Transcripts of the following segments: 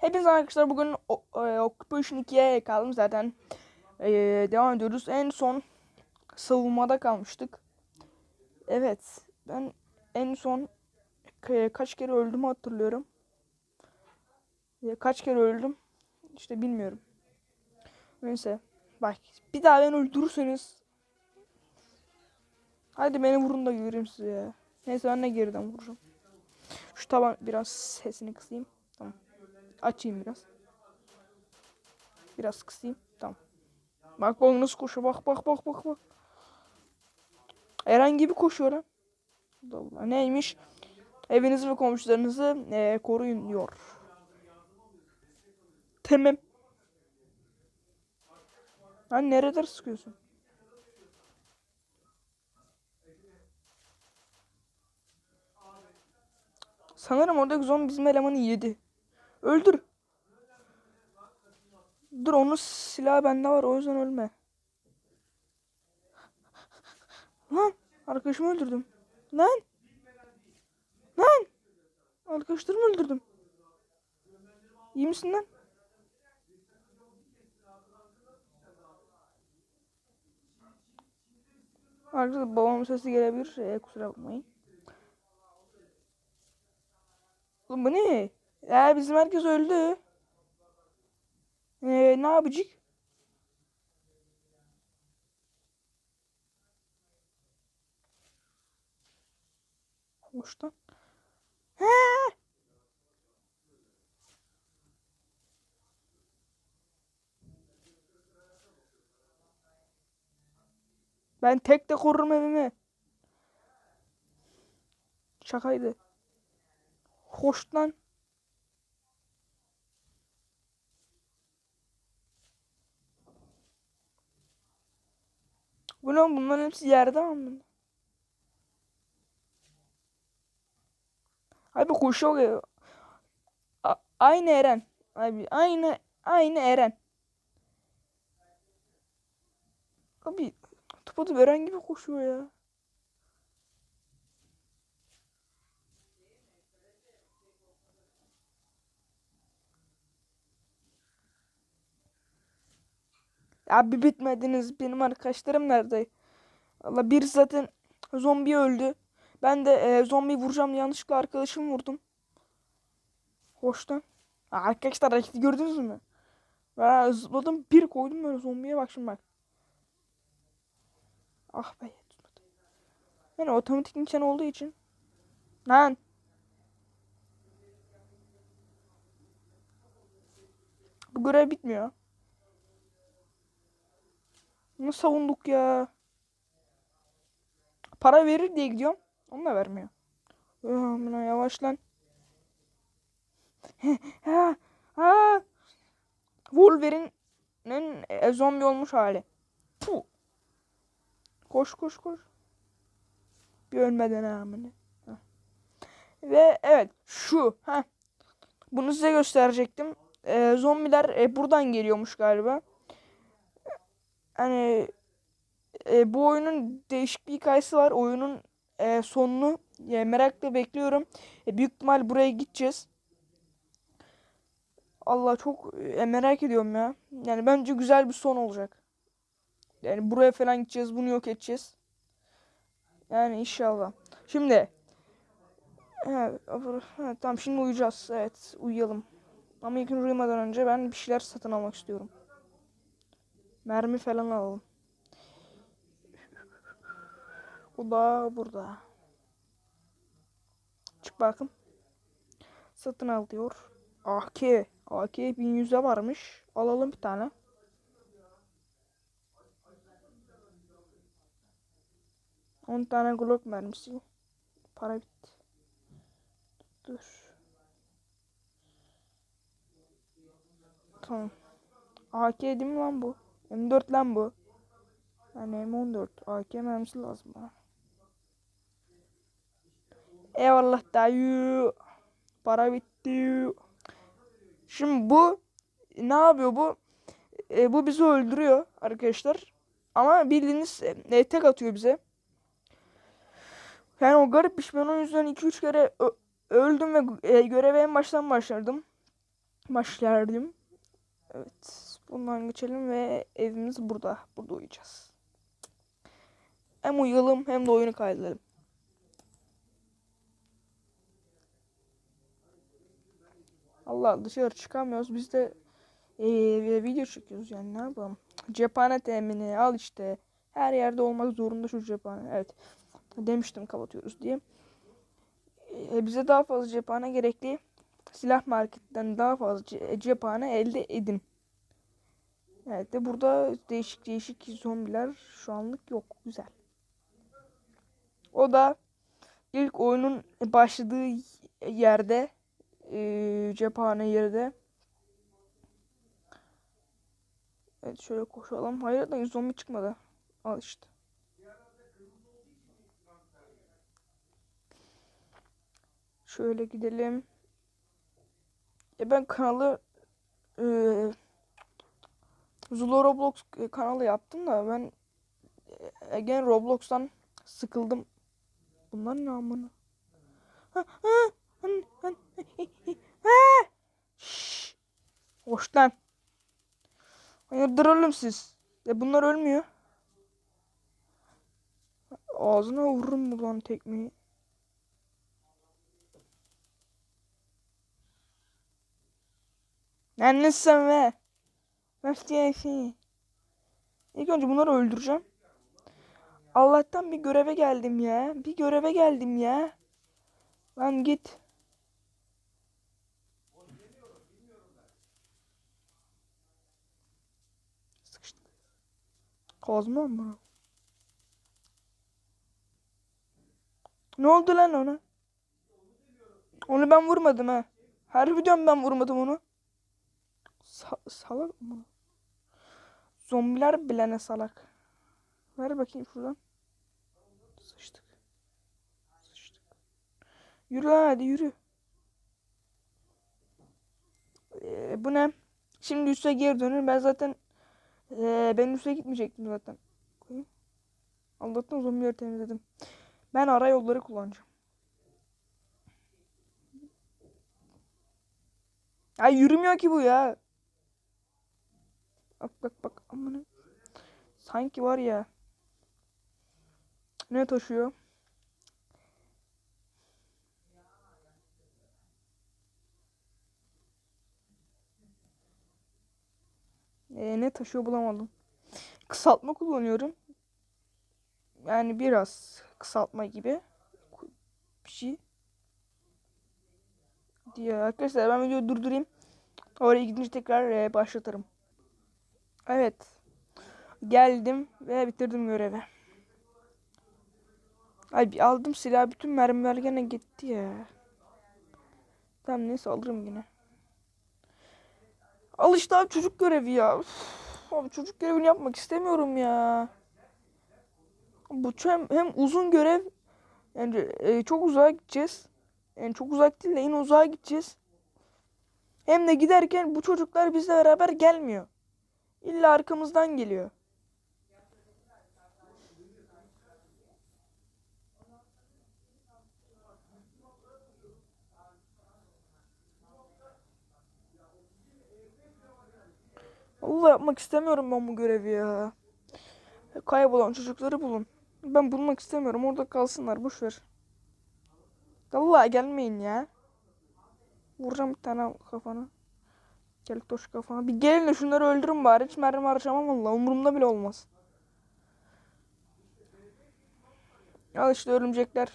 Hepinize arkadaşlar bugün e, Occupation 2'ye kaldım zaten. E, devam ediyoruz. En son savunmada kalmıştık. Evet. Ben en son ka- kaç kere öldüm hatırlıyorum. Ya kaç kere öldüm işte bilmiyorum. Neyse. Bak bir daha beni öldürürseniz Hadi beni vurun da göreyim sizi ya. Neyse ben de geriden vuracağım. Şu taban biraz sesini kısayım. Açayım biraz. Biraz kısayım. Tamam. Bak bak nasıl koşuyor. Bak bak bak bak bak. Eren gibi koşuyor lan. Allah. Neymiş? Evinizi ve komşularınızı eee, koruyun diyor. Tamam. Lan nereden sıkıyorsun? Sanırım oradaki zombi bizim elemanı yedi. Öldür. Dur onun silahı bende var o yüzden ölme. Lan arkadaşımı öldürdüm. Lan. Lan. Arkadaşlarımı öldürdüm. İyi misin lan? Arkadaşlar babamın sesi gelebilir. Ee, kusura bakmayın. Oğlum bu ne? Ya bizim herkes öldü. Ee, ne yapacak? Hoştan. He! Ben tek de korurum evimi. Şakaydı. Hoş lan. Bunların hepsi yerde mi? Abi koşuyor ya. Aynı Eren. Abi aynı aynı Eren. Abi tıpatıp Eren gibi koşuyor ya. Abi bitmediniz. Benim arkadaşlarım nerede? Allah bir zaten zombi öldü. Ben de e, zombi vuracağım yanlışlıkla arkadaşımı vurdum. Hoştan. Arkadaşlar hareketi gördünüz mü? Ben zıpladım bir koydum böyle zombiye bak şimdi bak. Ah be. Yani otomatik nişan olduğu için. Lan. Bu görev bitmiyor. Nasıl savunduk ya? Para verir diye gidiyorum. Onu da vermiyor. Amına yavaş lan. Wolverine'in e, zombi olmuş hali. Puh. Koş koş koş. Bir ölmeden amına. Ve evet şu. ha. Bunu size gösterecektim. E, zombiler e, buradan geliyormuş galiba. Hani e, bu oyunun değişik bir hikayesi var. Oyunun e, sonunu e, merakla bekliyorum. E, büyük ihtimal buraya gideceğiz. Allah çok e, merak ediyorum ya. Yani bence güzel bir son olacak. Yani buraya falan gideceğiz. Bunu yok edeceğiz. Yani inşallah. Şimdi ha, tamam şimdi uyuyacağız. Evet uyuyalım. Ama ilk uyumadan önce ben bir şeyler satın almak istiyorum. Mermi falan alalım. Bu da burada. Çık bakın. Satın al diyor. AK. AK 1100'e varmış. Alalım bir tane. On tane Glock mermisi. Para bitti. Dur. Tamam. AK değil mi lan bu? M4 lan bu. Yani M14. AK mermisi lazım bana. Eyvallah dayı. Para bitti. Şimdi bu ne yapıyor bu? E, bu bizi öldürüyor arkadaşlar. Ama bildiğiniz e, tek atıyor bize. Yani o garip bir şey. Ben o yüzden 2-3 kere öldüm ve e, göreve en baştan başladım. başlardım. Evet. Bundan geçelim ve evimiz burada. Burada uyuyacağız. Hem uyuyalım hem de oyunu kaydedelim. Allah dışarı çıkamıyoruz. Biz de eee, video çekiyoruz yani ne yapalım. Cephane temini al işte. Her yerde olmak zorunda şu cephane. Evet. Demiştim kapatıyoruz diye. E, bize daha fazla cephane gerekli. Silah marketten daha fazla ce- cephane elde edin. Evet de burada değişik değişik zombiler şu anlık yok. Güzel. O da ilk oyunun başladığı yerde e, cephane yerde. Evet şöyle koşalım. Hayır da zombi çıkmadı. Al işte. Şöyle gidelim. Ya ben kanalı e, Zulu Roblox kanalı yaptım da ben e, again Roblox'tan sıkıldım. Bunlar ne amına? Ha, ha, han, han, ha. Şşş. Hoş lan. Hayırdır oğlum siz? Ya bunlar ölmüyor. Ağzına vururum buradan tekmeyi. Sen be? Nasıl şey? İlk önce bunları öldüreceğim. Allah'tan bir göreve geldim ya. Bir göreve geldim ya. Lan git. Sıkıştık. Mı? Ne oldu lan ona? Onu ben vurmadım ha. Harbiden ben vurmadım onu. Sa salak mı? Zombiler bile ne salak. Ver bakayım şuradan. Sıçtık. Sıçtık. Yürü lan hadi yürü. Ee, bu ne? Şimdi üste geri dönür. Ben zaten ee, ben üste gitmeyecektim zaten. Koyayım. Allah'tan zombileri temizledim. Ben ara yolları kullanacağım. Ay yürümüyor ki bu ya. Bak bak bak amına. Sanki var ya. Ne taşıyor? Ee, ne taşıyor bulamadım. Kısaltma kullanıyorum. Yani biraz kısaltma gibi bir şey. Diye arkadaşlar ben videoyu durdurayım. Oraya gidince tekrar e, başlatırım. Evet. Geldim ve bitirdim görevi. Ay bir aldım silah bütün mermiler gene gitti ya. Tamam neyse alırım yine. Al işte abi çocuk görevi ya. Üf, abi çocuk görevini yapmak istemiyorum ya. Bu hem, hem uzun görev yani e, çok uzağa gideceğiz. Yani çok uzak değil de yine uzağa gideceğiz. Hem de giderken bu çocuklar bizle beraber gelmiyor. İlla arkamızdan geliyor. Allah yapmak istemiyorum ben bu görevi ya. Kaybolan çocukları bulun. Ben bulmak istemiyorum. Orada kalsınlar. Boş ver. Allah gelmeyin ya. Vuracağım bir tane kafana. Gel toş kafana. Bir gelin de şunları öldürün bari. Hiç mermi harcamam valla. Umurumda bile olmaz. Al işte örümcekler.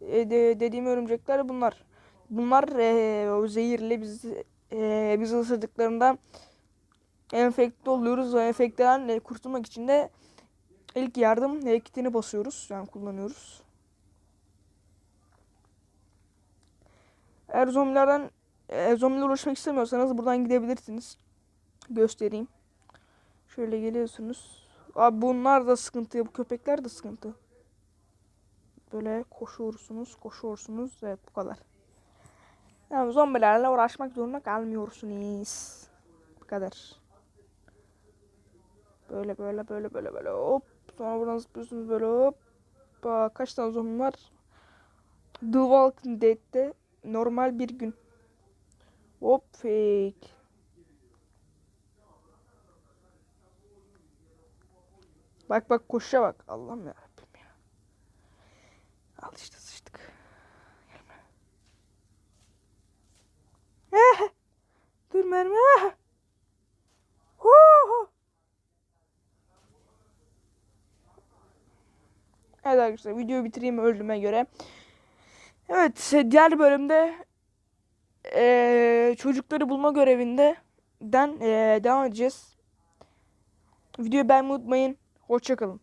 E, de, dediğim örümcekler bunlar. Bunlar e, o zehirli biz e, bizi ısırdıklarında enfekte oluyoruz. O enfekteden e, kurtulmak için de ilk yardım e, kitini basıyoruz. Yani kullanıyoruz. Eğer zombilerden e, zombilerle uğraşmak istemiyorsanız buradan gidebilirsiniz. Göstereyim. Şöyle geliyorsunuz. Abi bunlar da sıkıntı. Bu köpekler de sıkıntı. Böyle koşuyorsunuz, koşuyorsunuz. Evet bu kadar. Yani zombilerle uğraşmak zorunda kalmıyorsunuz. Bu kadar. Böyle böyle böyle böyle böyle hop. Sonra buradan zıplıyorsunuz böyle hop. Aa, kaç tane zombi var? The Walking Dead'te normal bir gün. Hop fake. Bak bak koşuşa bak. Allah'ım ya Rabbim ya. Al işte sıçtık. Eh! Dur mermi. Hu! Evet arkadaşlar videoyu bitireyim öldüğüme göre. Evet diğer bölümde eee, çocukları bulma görevinde den eee, devam edeceğiz. Videoyu beğenmeyi unutmayın. Hoşçakalın.